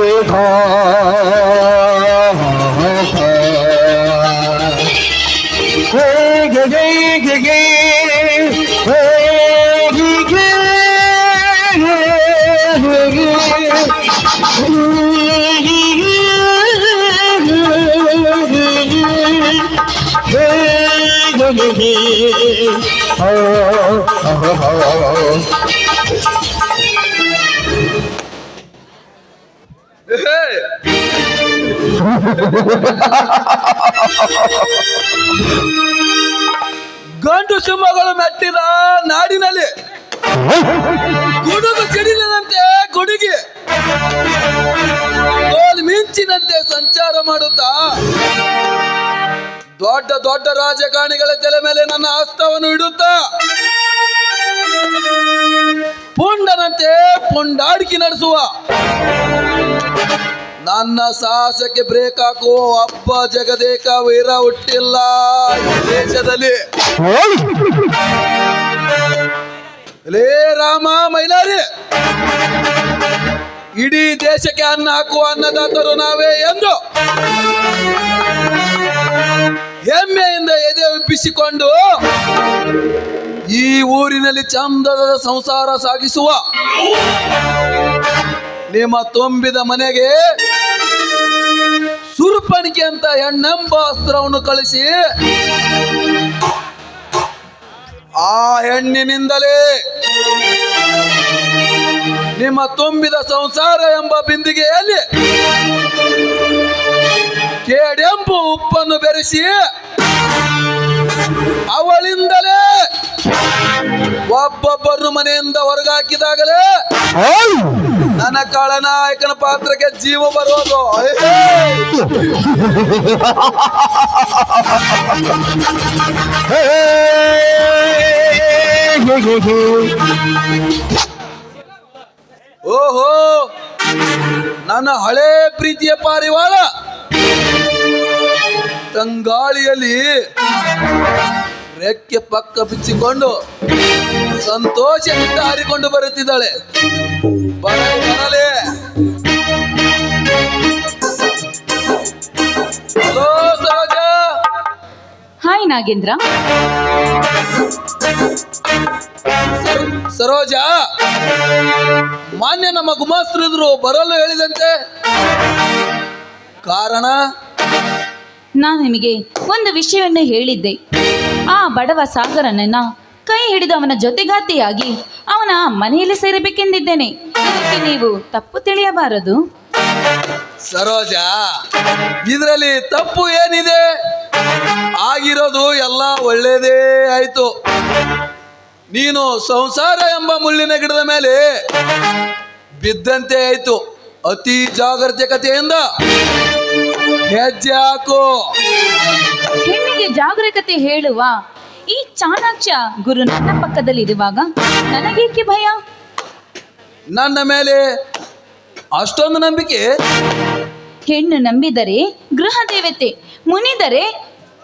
দিয়ে গে গে গে গে Oh, oh, oh, oh, oh. ಗಂಡು ಸಿಂಹಗಳು ಮೆಟ್ಟಿದ ನಾಡಿನಲ್ಲಿ ಗುಡುಗು ಸಿಡಿಲಿನಂತೆ ಗುಡುಗಿ ಮಿಂಚಿನಂತೆ ಸಂಚಾರ ಮಾಡುತ್ತಾ, ದೊಡ್ಡ ದೊಡ್ಡ ರಾಜಕಾರಣಿಗಳ ತಲೆ ಮೇಲೆ ನನ್ನ ಹಸ್ತವನ್ನು ಇಡುತ್ತಾ, ಪುಂಡನಂತೆ ಪುಂಡಾಡಿಕೆ ನಡೆಸುವ ನನ್ನ ಸಾಹಸಕ್ಕೆ ಬ್ರೇಕ್ ಹಾಕುವ ಅಪ್ಪ ಜಗದೇಕ ವೀರ ಹುಟ್ಟಿಲ್ಲ. ದೇಶದಲ್ಲಿ. ಲೇ ರಾಮ ಮೈಲಾರಿ. ಇಡೀ ದೇಶಕ್ಕೆ ಅನ್ನ ಹಾಕುವ ಅನ್ನದಾತರು ನಾವೇ ಎಂದು ಹೆಮ್ಮೆಯಿಂದ ಎದೆ ಒಪ್ಪಿಸಿಕೊಂಡು ಈ ಊರಿನಲ್ಲಿ ಚಂದದ ಸಂಸಾರ ಸಾಗಿಸುವ ನಿಮ್ಮ ತುಂಬಿದ ಮನೆಗೆ ಸುರುಪಣಿಕೆ ಅಂತ ಹೆಣ್ಣೆಂಬ ಅಸ್ತ್ರವನ್ನು ಕಳಿಸಿ ಆ ಹೆಣ್ಣಿನಿಂದಲೇ ನಿಮ್ಮ ತುಂಬಿದ ಸಂಸಾರ ಎಂಬ ಬಿಂದಿಗೆಯಲ್ಲಿ ಕೇಡೆಂಬು ಉಪ್ಪನ್ನು ಬೆರೆಸಿ ಅವಳಿಂದಲೇ ಒಬ್ಬೊಬ್ಬರು ಮನೆಯಿಂದ ಹೊರಗಾಕಿದಾಗಲೇ ನನ್ನ ಕಳನಾಯಕನ ಪಾತ್ರಕ್ಕೆ ಜೀವ ಬರೋದು ಓಹೋ ನನ್ನ ಹಳೆ ಪ್ರೀತಿಯ ಪಾರಿವಾಳ ತಂಗಾಳಿಯಲ್ಲಿ ರೆಕ್ಕೆ ಪಕ್ಕ ಬಿಚ್ಚಿಕೊಂಡು ಸಂತೋಷದಿಂದ ಹಾರಿಕೊಂಡು ಬರುತ್ತಿದ್ದಾಳೆ. ಬರ ಬರಲೇ. ಹಲೋ ಸರೋಜ. ಹಾಯ್ ನಾಗೇಂದ್ರ. ಸರ್- ಸರೋಜ. ಮಾನ್ಯ ನಮ್ಮ ಗುಮಾಸ್ತ್ರಿದ್ರು ಬರಲು ಹೇಳಿದಂತೆ. ಕಾರಣ? ನಾನು ನಿಮಗೆ ಒಂದು ವಿಷಯವನ್ನು ಹೇಳಿದ್ದೆ. ಆ ಬಡವ ಸಾಗರನನ್ನ ಕೈ ಹಿಡಿದು ಅವನ ಜೊತೆಗಾತಿಯಾಗಿ ಅವನ ಮನೆಯಲ್ಲಿ ಸೇರಬೇಕೆಂದಿದ್ದೇನೆ. ಇದಕ್ಕೆ ನೀವು ತಪ್ಪು ತಿಳಿಯಬಾರದು. ಸರೋಜ ಇದರಲ್ಲಿ ತಪ್ಪು ಏನಿದೆ? ಆಗಿರೋದು ಎಲ್ಲ ಒಳ್ಳೇದೇ ಆಯ್ತು. ನೀನು ಸಂಸಾರ ಎಂಬ ಮುಳ್ಳಿನ ಗಿಡದ ಮೇಲೆ ಬಿದ್ದಂತೆ ಆಯ್ತು. ಅತಿ ಜಾಗರೂಕತೆಯಿಂದ ಹೆಜ್ಜೆ ಹಾಕು. ಜಾಗರೂಕತೆ ಹೇಳುವ ಈ ಚಾಣಾಕ್ಷ ಗುರು ನನ್ನ ಪಕ್ಕದಲ್ಲಿ ಪಕ್ಕದಲ್ಲಿರುವಾಗ ನನಗೇಕೆ ಭಯ? ನನ್ನ ಮೇಲೆ ಅಷ್ಟೊಂದು ನಂಬಿಕೆ? ಹೆಣ್ಣು ನಂಬಿದರೆ ಗೃಹ ದೇವತೆ ಮುನಿದರೆ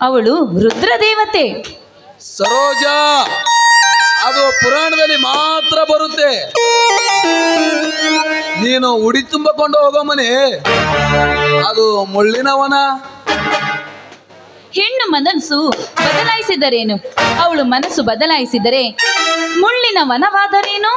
ಅವಳು ರುದ್ರ ದೇವತೆ. ಸರೋಜ ಅದು ಪುರಾಣದಲ್ಲಿ ಮಾತ್ರ ಬರುತ್ತೆ. ನೀನು ಉಡಿ ತುಂಬಿಕೊಂಡು ಹೋಗೋ ಮನೆ ಅದು ಮುಳ್ಳಿನವನ. ಹೆಣ್ಣು ಮನಸ್ಸು ಬದಲಾಯಿಸಿದರೇನು? ಅವಳು ಮನಸ್ಸು ಬದಲಾಯಿಸಿದರೆ ಮುಳ್ಳಿನ ವನವಾದರೇನು?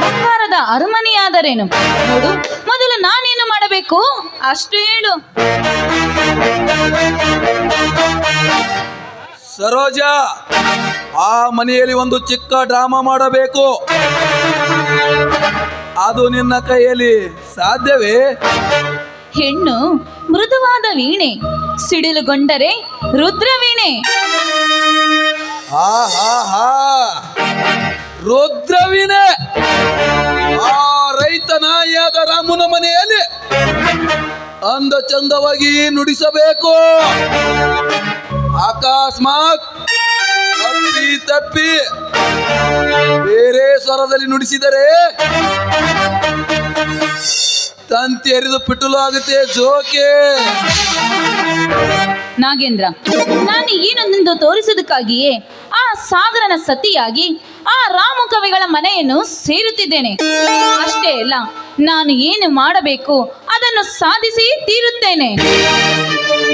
ಬಂಗಾರದ ಅರಮನೆಯಾದರೇನು? ನೋಡು ಮೊದಲು ನಾನೇನು ಮಾಡಬೇಕು? ಅಷ್ಟು ಹೇಳು. ಸರೋಜ ಆ ಮನೆಯಲ್ಲಿ ಒಂದು ಚಿಕ್ಕ ಡ್ರಾಮಾ ಮಾಡಬೇಕು. ಅದು ನಿನ್ನ ಕೈಯಲ್ಲಿ ಸಾಧ್ಯವೇ? ಹೆಣ್ಣು ಮೃದುವಾದ ವೀಣೆ ಸಿಡಿಲುಗೊಂಡರೆ ರುದ್ರವೀಣೆ. ರುದ್ರವೀಣೆ. ಆ ರೈತ ನಾಯಿಯಾದ ರಾಮನ ಮನೆಯಲ್ಲಿ ಅಂದ ಚಂದವಾಗಿ ನುಡಿಸಬೇಕು. ಅಕಸ್ಮಾತ್ ತಪ್ಪಿ ತಪ್ಪಿ ಬೇರೆ ಸ್ವರದಲ್ಲಿ ನುಡಿಸಿದರೆ ತಂತಿ ಪಿಟುಲು ಆಗುತ್ತೆ ಜೋಕೆ. ನಾಗೇಂದ್ರ ನಾನು ಏನೊಂದೆಂದು ತೋರಿಸುವುದಕ್ಕಾಗಿಯೇ ಆ ಸಾಗರನ ಸತಿಯಾಗಿ ಆ ರಾಮಕವಿಗಳ ಮನೆಯನ್ನು ಸೇರುತ್ತಿದ್ದೇನೆ. ಅಷ್ಟೇ ಅಲ್ಲ ನಾನು ಏನು ಮಾಡಬೇಕು ಅದನ್ನು ಸಾಧಿಸಿ ತೀರುತ್ತೇನೆ.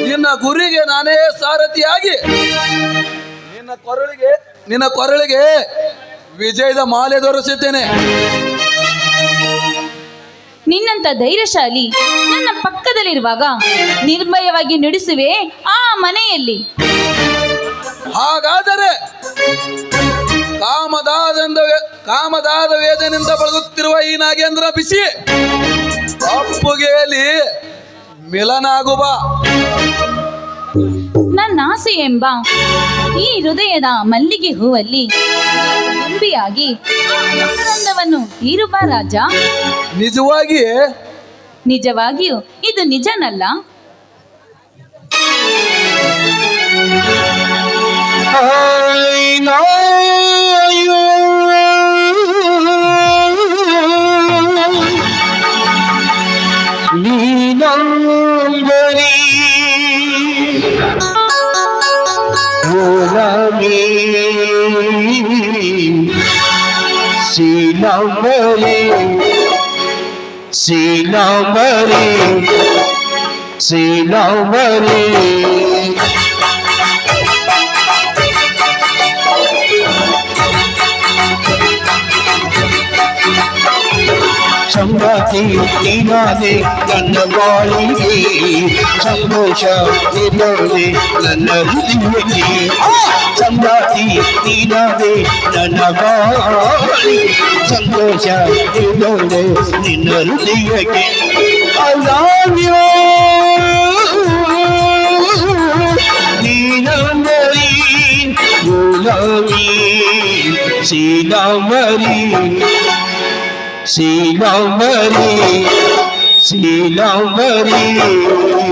ನಿನ್ನ ಗುರಿಗೆ ನಾನೇ ಸಾರಥಿಯಾಗಿ. ನಿನ್ನ ಕೊರಳಿಗೆ ನಿನ್ನ ಕೊರಳಿಗೆ ವಿಜಯದ ಮಾಲೆ ದೊರಸುತ್ತೇನೆ ನಿನ್ನಂತ ಧೈರ್ಯಶಾಲಿ ನನ್ನ ಪಕ್ಕದಲ್ಲಿರುವಾಗ ನಿರ್ಭಯವಾಗಿ ನಡೆಸುವೆ ಆ ಮನೆಯಲ್ಲಿ. ಹಾಗಾದರೆ ಕಾಮದಾದಂದ ಕಾಮದಾದ ವೇದನೆಯಿಂದ ಬಳಲುತ್ತಿರುವ ಈ ನಾಗೇಂದ್ರ ಬಿಸಿ. ಅಪ್ಪುಗೆಯಲ್ಲಿ ಮಿಲನಾಗುವ ನನ್ನ ಆಸೆ ಎಂಬ ಈ ಹೃದಯದ ಮಲ್ಲಿಗೆ ಹೂವಲ್ಲಿ ತುಂಬಿಯಾಗಿ ಆನಂದವನ್ನು ಹೀರುವ ರಾಜ. ನಿಜವಾಗಿ ನಿಜವಾಗಿಯೂ ಇದು ನಿಜನಲ್ಲ. ನೀನಂಬರಿ சிலம்பரே சிலம்பரே சிலம்பரே నాది నీ నాది నన్న బాళి సంతోష నిన్నోది నన్న హృదయకి సంగాతి నీ నాది నన్న బాళి సంతోష నిన్నోది నిన్న హృదయకి I love See, nobody, see, nobody.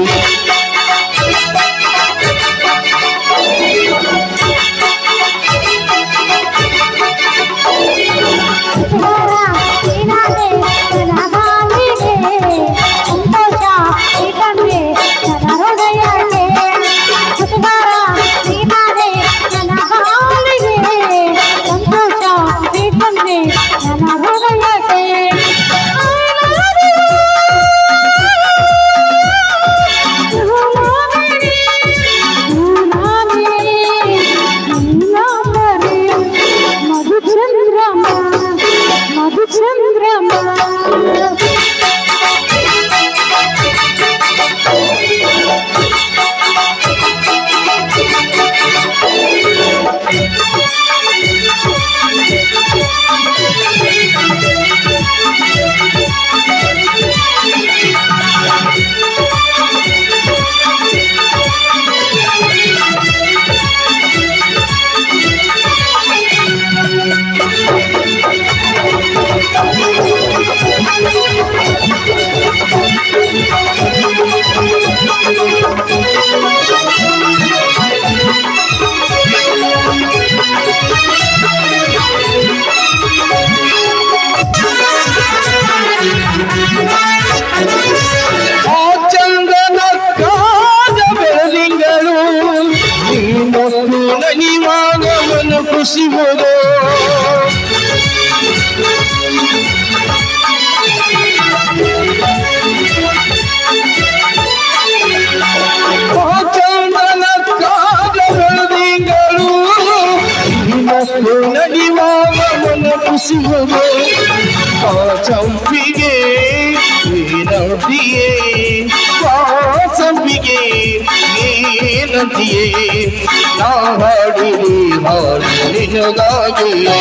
ಹಾಡಿರಿ ಹಾಡು ನಿನಗಾಗಿಯೇ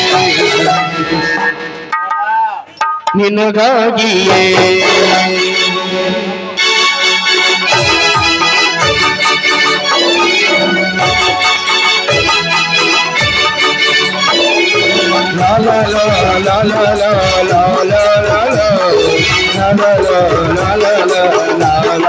ನಿನಗಾಗಿಯೇ La la la la la la la la la la La la la la la la la la la